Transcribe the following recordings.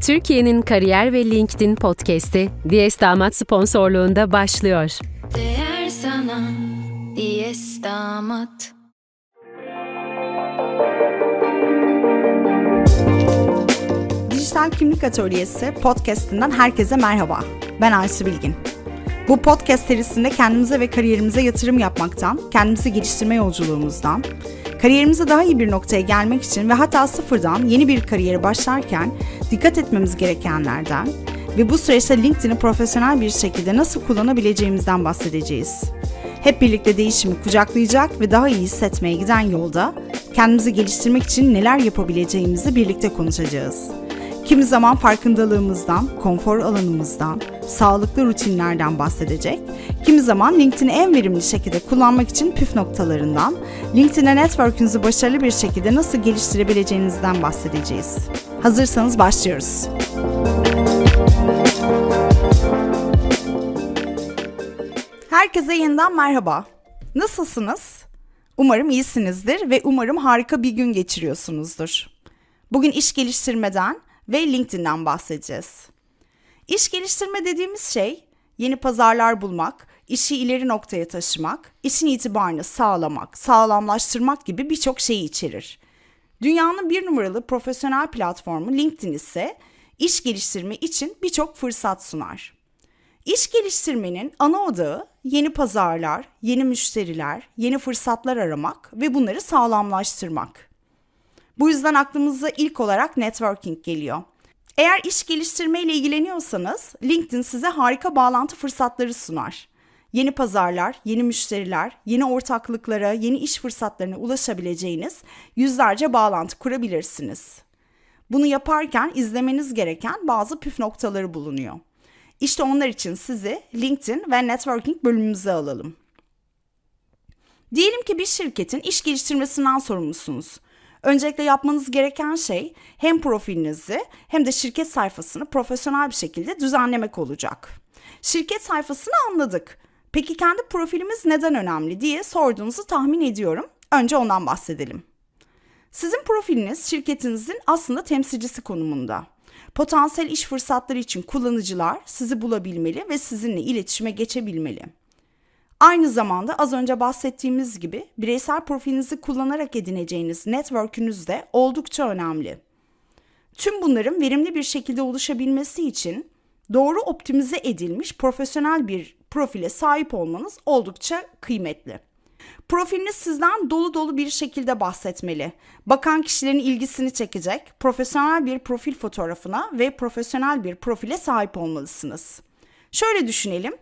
Türkiye'nin kariyer ve LinkedIn podcast'i Diyes Damat sponsorluğunda başlıyor. Değer sana Diyes damat Dijital Kimlik Atölyesi podcast'inden herkese merhaba. Ben Aysu Bilgin. Bu podcast serisinde kendimize ve kariyerimize yatırım yapmaktan, kendimizi geliştirme yolculuğumuzdan, kariyerimize daha iyi bir noktaya gelmek için ve hatta sıfırdan yeni bir kariyere başlarken dikkat etmemiz gerekenlerden ve bu süreçte LinkedIn'i profesyonel bir şekilde nasıl kullanabileceğimizden bahsedeceğiz. Hep birlikte değişimi kucaklayacak ve daha iyi hissetmeye giden yolda kendimizi geliştirmek için neler yapabileceğimizi birlikte konuşacağız. Kimi zaman farkındalığımızdan, konfor alanımızdan, sağlıklı rutinlerden bahsedecek, kimi zaman LinkedIn'i en verimli şekilde kullanmak için püf noktalarından, LinkedIn'e network'ünüzü başarılı bir şekilde nasıl geliştirebileceğinizden bahsedeceğiz. Hazırsanız başlıyoruz. Herkese yeniden merhaba. Nasılsınız? Umarım iyisinizdir ve umarım harika bir gün geçiriyorsunuzdur. Bugün iş geliştirmeden ve LinkedIn'den bahsedeceğiz. İş geliştirme dediğimiz şey yeni pazarlar bulmak, işi ileri noktaya taşımak, işin itibarını sağlamak, sağlamlaştırmak gibi birçok şeyi içerir. Dünyanın bir numaralı profesyonel platformu LinkedIn ise iş geliştirme için birçok fırsat sunar. İş geliştirmenin ana odağı yeni pazarlar, yeni müşteriler, yeni fırsatlar aramak ve bunları sağlamlaştırmak. Bu yüzden aklımıza ilk olarak networking geliyor. Eğer iş geliştirme ile ilgileniyorsanız LinkedIn size harika bağlantı fırsatları sunar. Yeni pazarlar, yeni müşteriler, yeni ortaklıklara, yeni iş fırsatlarına ulaşabileceğiniz yüzlerce bağlantı kurabilirsiniz. Bunu yaparken izlemeniz gereken bazı püf noktaları bulunuyor. İşte onlar için sizi LinkedIn ve networking bölümümüze alalım. Diyelim ki bir şirketin iş geliştirmesinden sorumlusunuz. Öncelikle yapmanız gereken şey hem profilinizi hem de şirket sayfasını profesyonel bir şekilde düzenlemek olacak. Şirket sayfasını anladık. Peki kendi profilimiz neden önemli diye sorduğunuzu tahmin ediyorum. Önce ondan bahsedelim. Sizin profiliniz şirketinizin aslında temsilcisi konumunda. Potansiyel iş fırsatları için kullanıcılar sizi bulabilmeli ve sizinle iletişime geçebilmeli. Aynı zamanda az önce bahsettiğimiz gibi bireysel profilinizi kullanarak edineceğiniz network'ünüz de oldukça önemli. Tüm bunların verimli bir şekilde oluşabilmesi için doğru optimize edilmiş profesyonel bir profile sahip olmanız oldukça kıymetli. Profiliniz sizden dolu dolu bir şekilde bahsetmeli. Bakan kişilerin ilgisini çekecek, profesyonel bir profil fotoğrafına ve profesyonel bir profile sahip olmalısınız. Şöyle düşünelim.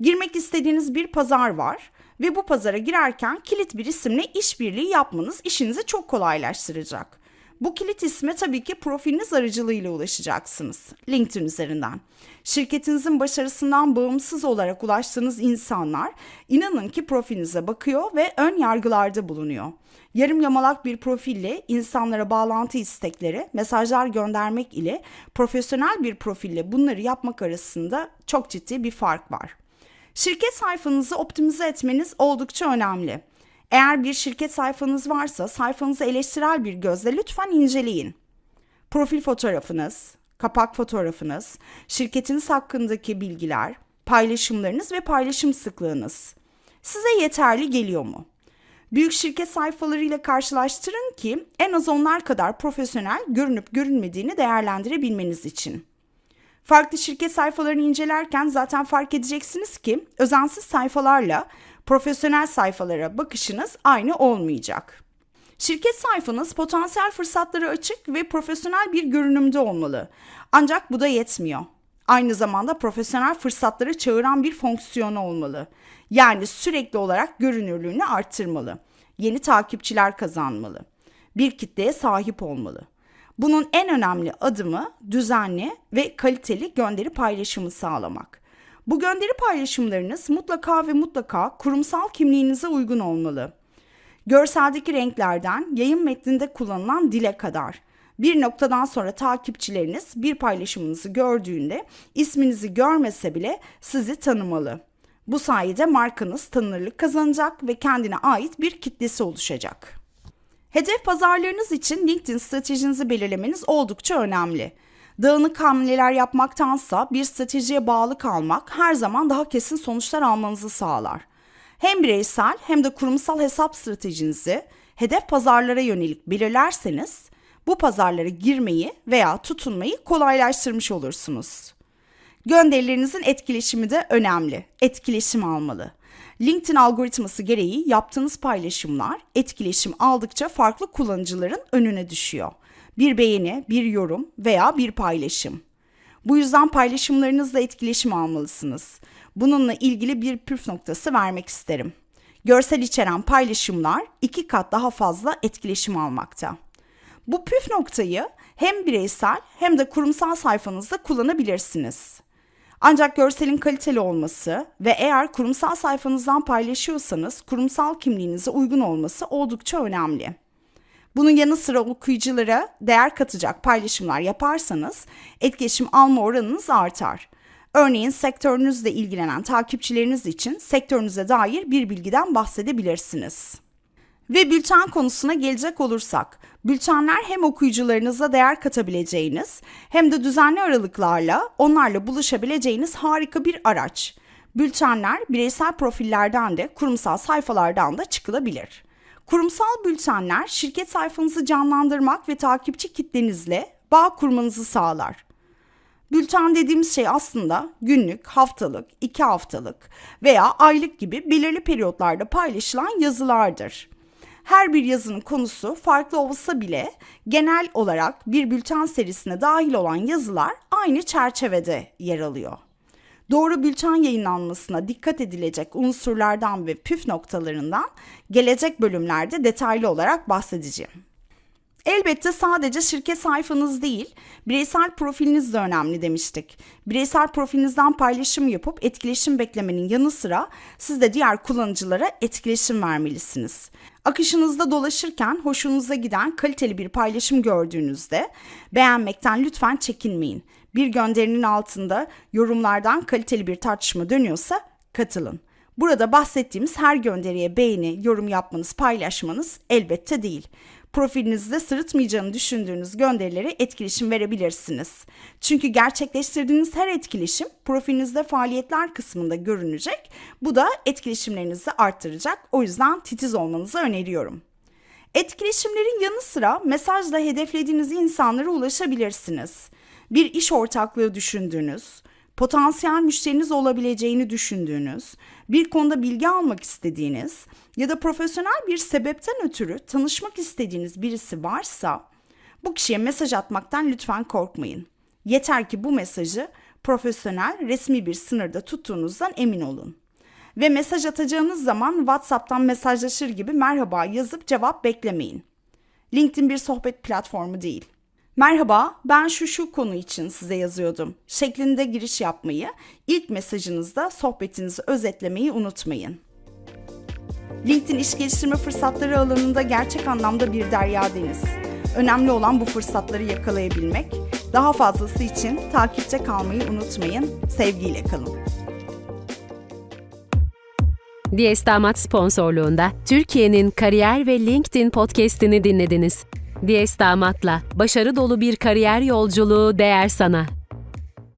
Girmek istediğiniz bir pazar var ve bu pazara girerken kilit bir isimle işbirliği yapmanız işinizi çok kolaylaştıracak. Bu kilit isme tabii ki profiliniz aracılığıyla ulaşacaksınız. LinkedIn üzerinden. Şirketinizin başarısından bağımsız olarak ulaştığınız insanlar inanın ki profilinize bakıyor ve ön yargılarda bulunuyor. Yarım yamalak bir profille insanlara bağlantı istekleri, mesajlar göndermek ile profesyonel bir profille bunları yapmak arasında çok ciddi bir fark var. Şirket sayfanızı optimize etmeniz oldukça önemli. Eğer bir şirket sayfanız varsa sayfanızı eleştirel bir gözle lütfen inceleyin. Profil fotoğrafınız, kapak fotoğrafınız, şirketiniz hakkındaki bilgiler, paylaşımlarınız ve paylaşım sıklığınız size yeterli geliyor mu? Büyük şirket sayfalarıyla karşılaştırın ki en az onlar kadar profesyonel görünüp görünmediğini değerlendirebilmeniz için. Farklı şirket sayfalarını incelerken zaten fark edeceksiniz ki özensiz sayfalarla profesyonel sayfalara bakışınız aynı olmayacak. Şirket sayfanız potansiyel fırsatları açık ve profesyonel bir görünümde olmalı. Ancak bu da yetmiyor. Aynı zamanda profesyonel fırsatları çağıran bir fonksiyonu olmalı. Yani sürekli olarak görünürlüğünü arttırmalı. Yeni takipçiler kazanmalı. Bir kitleye sahip olmalı. Bunun en önemli adımı düzenli ve kaliteli gönderi paylaşımı sağlamak. Bu gönderi paylaşımlarınız mutlaka ve mutlaka kurumsal kimliğinize uygun olmalı. Görseldeki renklerden yayın metninde kullanılan dile kadar bir noktadan sonra takipçileriniz bir paylaşımınızı gördüğünde isminizi görmese bile sizi tanımalı. Bu sayede markanız tanınırlık kazanacak ve kendine ait bir kitlesi oluşacak. Hedef pazarlarınız için LinkedIn stratejinizi belirlemeniz oldukça önemli. Dağınık hamleler yapmaktansa bir stratejiye bağlı kalmak her zaman daha kesin sonuçlar almanızı sağlar. Hem bireysel hem de kurumsal hesap stratejinizi hedef pazarlara yönelik belirlerseniz bu pazarlara girmeyi veya tutunmayı kolaylaştırmış olursunuz. Gönderilerinizin etkileşimi de önemli. Etkileşim almalı. LinkedIn algoritması gereği yaptığınız paylaşımlar etkileşim aldıkça farklı kullanıcıların önüne düşüyor. Bir beğeni, bir yorum veya bir paylaşım. Bu yüzden paylaşımlarınızla etkileşim almalısınız. Bununla ilgili bir püf noktası vermek isterim. Görsel içeren paylaşımlar iki kat daha fazla etkileşim almakta. Bu püf noktayı hem bireysel hem de kurumsal sayfanızda kullanabilirsiniz. Ancak görselin kaliteli olması ve eğer kurumsal sayfanızdan paylaşıyorsanız kurumsal kimliğinize uygun olması oldukça önemli. Bunun yanı sıra okuyuculara değer katacak paylaşımlar yaparsanız etkileşim alma oranınız artar. Örneğin sektörünüzle ilgilenen takipçileriniz için sektörünüze dair bir bilgiden bahsedebilirsiniz. Ve bülten konusuna gelecek olursak, bültenler hem okuyucularınıza değer katabileceğiniz hem de düzenli aralıklarla onlarla buluşabileceğiniz harika bir araç. Bültenler bireysel profillerden de kurumsal sayfalardan da çıkılabilir. Kurumsal bültenler şirket sayfanızı canlandırmak ve takipçi kitlenizle bağ kurmanızı sağlar. Bülten dediğimiz şey aslında günlük, haftalık, iki haftalık veya aylık gibi belirli periyotlarda paylaşılan yazılardır. Her bir yazının konusu farklı olsa bile genel olarak bir bülten serisine dahil olan yazılar aynı çerçevede yer alıyor. Doğru bülten yayınlanmasına dikkat edilecek unsurlardan ve püf noktalarından gelecek bölümlerde detaylı olarak bahsedeceğim. Elbette sadece şirket sayfanız değil, bireysel profiliniz de önemli demiştik. Bireysel profilinizden paylaşım yapıp etkileşim beklemenin yanı sıra siz de diğer kullanıcılara etkileşim vermelisiniz. Akışınızda dolaşırken hoşunuza giden kaliteli bir paylaşım gördüğünüzde beğenmekten lütfen çekinmeyin. Bir gönderinin altında yorumlardan kaliteli bir tartışma dönüyorsa katılın. Burada bahsettiğimiz her gönderiye beğeni, yorum yapmanız, paylaşmanız elbette değil profilinizde sırıtmayacağını düşündüğünüz gönderilere etkileşim verebilirsiniz. Çünkü gerçekleştirdiğiniz her etkileşim profilinizde faaliyetler kısmında görünecek. Bu da etkileşimlerinizi arttıracak. O yüzden titiz olmanızı öneriyorum. Etkileşimlerin yanı sıra mesajla hedeflediğiniz insanlara ulaşabilirsiniz. Bir iş ortaklığı düşündüğünüz, potansiyel müşteriniz olabileceğini düşündüğünüz, bir konuda bilgi almak istediğiniz ya da profesyonel bir sebepten ötürü tanışmak istediğiniz birisi varsa bu kişiye mesaj atmaktan lütfen korkmayın. Yeter ki bu mesajı profesyonel, resmi bir sınırda tuttuğunuzdan emin olun. Ve mesaj atacağınız zaman WhatsApp'tan mesajlaşır gibi merhaba yazıp cevap beklemeyin. LinkedIn bir sohbet platformu değil. Merhaba, ben şu şu konu için size yazıyordum. Şeklinde giriş yapmayı, ilk mesajınızda sohbetinizi özetlemeyi unutmayın. LinkedIn iş geliştirme fırsatları alanında gerçek anlamda bir derya deniz. Önemli olan bu fırsatları yakalayabilmek. Daha fazlası için takipte kalmayı unutmayın. Sevgiyle kalın. Diyes Damat sponsorluğunda Türkiye'nin kariyer ve LinkedIn podcast'ini dinlediniz. Diyes Damat'la başarı dolu bir kariyer yolculuğu değer sana.